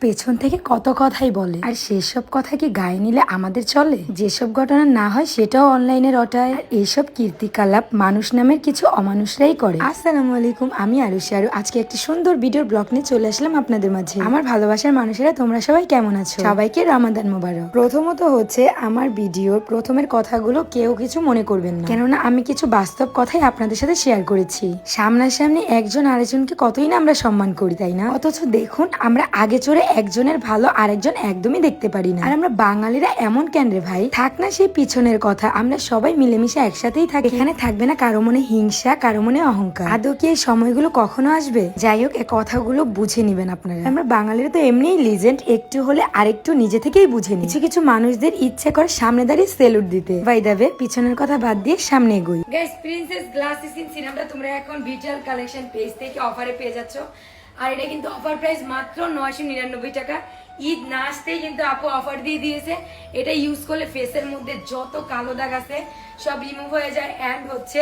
পেছন থেকে কত কথাই বলে। আর সেসব কথা কি গায়ে নিলে আমাদের চলে? যেসব ঘটনা না হয় সেটাও অনলাইনে রটায় এইসব কীর্তিকলাপ মানুষ নামের কিছু অমানুষরাই করে। আসসালামু আলাইকুম, আমি আরুষি আরু আজকে একটি সুন্দর ভিডিওর ব্লগ নিয়ে চলে আসলাম আপনাদের মাঝে। আমার ভালোবাসার মানুষেরা, তোমরা সবাই কেমন আছো? সবাইকে রামাদান মোবারক। প্রথমত হচ্ছে, আমার ভিডিওর প্রথমের কথাগুলো কেউ কিছু মনে করবেন না। কেননা আমি কিছু বাস্তব কথাই আপনাদের সাথে শেয়ার করেছি। সামনাসামনি একজন আরেকজনকে কতই না আমরা সম্মান করি, তাই না? অথচ দেখুন, আমরা আগে চড়ে একজনের ভালো আরেকজন একদমই দেখতে পারি না। আর আমরা বাঙালিরা এমন কেন রে ভাই? থাক না সেই পিছনের কথা, আমরা সবাই মিলেমিশে একসাথেই থাকি। এখানে থাকবে না কারও মনে হিংসা, কারও মনে অহংকার। আদৌ কি এই সময়গুলো কখনো আসবে? যাই হোক কথাগুলো বুঝে নিবেন আপনারা। আমরা বাঙালিরা তো এমনিই লিজেন্ড একটু হলে আরেকটু নিজে থেকেই বুঝে নি কিছু কিছু মানুষদের ইচ্ছে করে সামনে দাঁড়িয়ে সেলুট দিতে। ভাই দেবে পিছনের কথা বাদ দিয়ে সামনে এগোই। গাইস প্রিন্সেস গ্লাস স্কিন সিরামটা তোমরা এখন ভিজুয়াল কালেকশন পেজ থেকে অফারে পেয়ে যাচ্ছ। আর এটা কিন্তু অফার প্রাইস মাত্র নয়শো নিরানব্বই টাকা। ঈদ না আসতেই কিন্তু আপু অফার দিয়ে দিয়েছে। এটা ইউজ করলে ফেসের মধ্যে যত কালো দাগ আছে, সব রিমুভ হয়ে যায়। অ্যান্ড হচ্ছে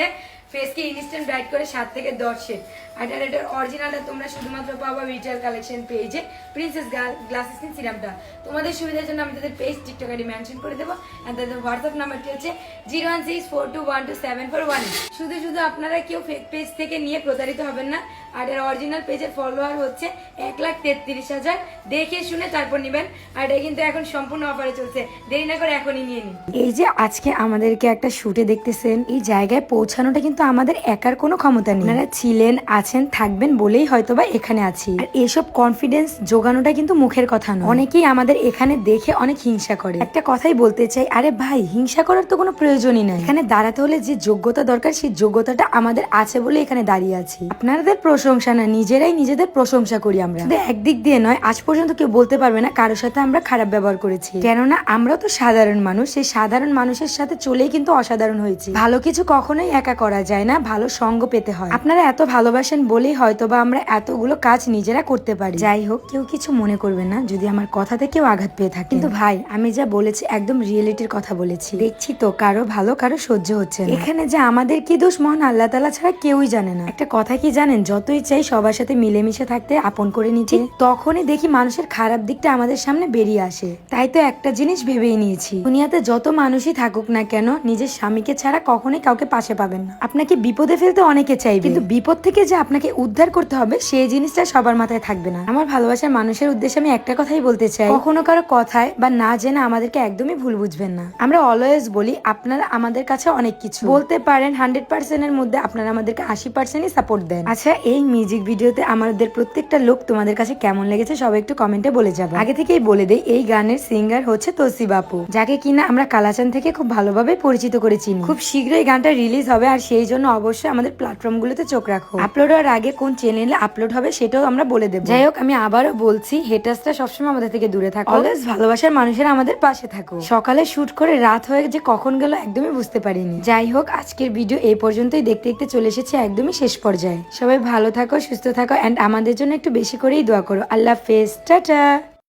ফেসকে ইনস্ট্যান্ট ব্রাইট করে সাত থেকে দশ শেড আর এটার অরিজিনালটা তোমরা শুধুমাত্র পাবা রিটেল কালেকশন পেজে প্রিন্সেস গ্লাস স্কিন সিরামটা তোমাদের সুবিধার জন্য আমি তাদের পেজ টিকটক আইডি মেনশন করে দেবো আর তাদের হোয়াটসঅ্যাপ নাম্বারটি হচ্ছে zero one six four two one two seven four one শুধু শুধু আপনারা কেউ ফেক পেজ থেকে নিয়ে প্রতারিত হবেন না। আর এর অরিজিনাল পেজের ফলোয়ার হচ্ছে এক লাখ তেত্রিশ হাজার, দেখে শুনে তারপর নেবেন। আর এটা কিন্তু এখন সম্পূর্ণ অফারে চলছে। দেরি না করে এখনই নিয়ে নিন। এই যে আজকে আমাদেরকে একটা শুটে দেখতেছেন, এই জায়গায় পৌঁছানোটা কিন্তু আমাদের একার কোনো ক্ষমতা নেই। আপনারা ছিলেন আছেন থাকবেন বলেই হয়তো বা এখানে আছি। আর এসব কনফিডেন্স জোগানোটা কিন্তু মুখের কথা নয়। অনেকেই আমাদের এখানে দেখে অনেক হিংসা করে। একটা কথাই বলতে চাই আরে ভাই হিংসা করার তো কোনো প্রয়োজনই নাই। এখানে দাঁড়াতে হলে যে যোগ্যতা দরকার সেই যোগ্যতাটা আমাদের আছে বলে এখানে দাঁড়িয়ে আছি। আপনাদের প্রশংসা না নিজেরাই নিজেদের প্রশংসা করি আমরা। একদিক দিয়ে নয় আজ পর্যন্ত কেউ বলতে পারবে না কারোর সাথে আমরা খারাপ ব্যবহার করেছি। কেননা আমরা তো সাধারণ মানুষ সেই সাধারণ মানুষের সাথে চলেই কিন্তু অসাধারণ হয়েছি। ভালো কিছু কখনোই একা করা যায় না, ভালো সঙ্গ পেতে হয়। আপনারা এত ভালোবাসেন বলেই হয়তো বা আমরা এতগুলো কাজ নিজেরা করতে পারি। যাই হোক, কেউ কিছু মনে করবে না, যদি আমার কথাতে কেউ আঘাত পেয়ে থাকে। কিন্তু ভাই, আমি যা বলেছি একদম রিয়েলিটির কথা বলেছি। দেখছি তো কারও ভালো, কারও সহ্য হচ্ছে এখানে যে আমাদের কি দোষ মহান, আল্লাহ তালা ছাড়া কেউই জানে না। একটা কথা কি জানেন, যতই চাই সবার সাথে মিলেমিশে থাকতে, আপন করে নিচ্ছি তখনই দেখি মানুষের খারাপ দিকটা আমাদের সামনে বেরিয়ে আসে। তাই তো একটা জিনিস ভেবেই নিয়েছি, দুনিয়াতে যত মানুষই থাকুক না কেন, নিজের স্বামীকে ছাড়া কখনোই কাউকে পাশে পাবেন না। আপনাকে বিপদে ফেলতে অনেকে চাইবে। কিন্তু বিপদ থেকে যে আপনাকে উদ্ধার করতে হবে সেই জিনিসটা সবার মাথায় থাকবে না। আমার ভালোবাসার মানুষের উদ্দেশ্যে আমি একটা কথাই বলতে চাই। কখনো কারও কথায় বা না জেনে আমাদেরকে একদমই ভুল বুঝবেন না। আমরা অলওয়েজ বলি আপনারা আমাদের কাছে অনেক কিছু। বলতে পারেন হান্ড্রেড পার্সেন্টের মধ্যে আপনারা আমাদেরকে আশি পার্সেন্টই সাপোর্ট দেন। আচ্ছা এই মিউজিক ভিডিওতে আমাদের প্রত্যেকটা লোক তোমাদের কাছে কেমন লেগেছে সবাই একটু কমেন্টে বলে যাবে। আগে থেকেই বলে দেই এই গানের সিঙ্গার হচ্ছে তসি বাপু। যাকে কিনা আমরা কালাচান থেকে খুব ভালোভাবে পরিচিত করেছি। খুব শীঘ্রই গানটা রিলিজ হবে আর সেই জন্য অবশ্যই আমাদের প্ল্যাটফর্ম গুলোতে চোখ রাখো। আপলোড হওয়ার আগে কোন চ্যানেলে আপলোড হবে সেটাও আমরা বলে দেবো। যাই হোক আমি আবারও বলছি হেটার্সটা সবসময় আমাদের থেকে দূরে থাকো। অলওয়েজ ভালোবাসার মানুষেরা আমাদের পাশে থাকো। সকালে শুট করে রাত হয়ে যে কখন গেল একদমই বুঝতে পারিনি। যাই হোক আজকের ভিডিও এই পর্যন্তই। দেখতে দেখতে চলে এসেছে একদমই শেষ পর্যায়ে। সবাই ভালো থাকো সুস্থ থাকো এন্ড আমাদের জন্য একটু বেশি করেই দোয়া করো। আল্লাহ হাফেজ। টাটা!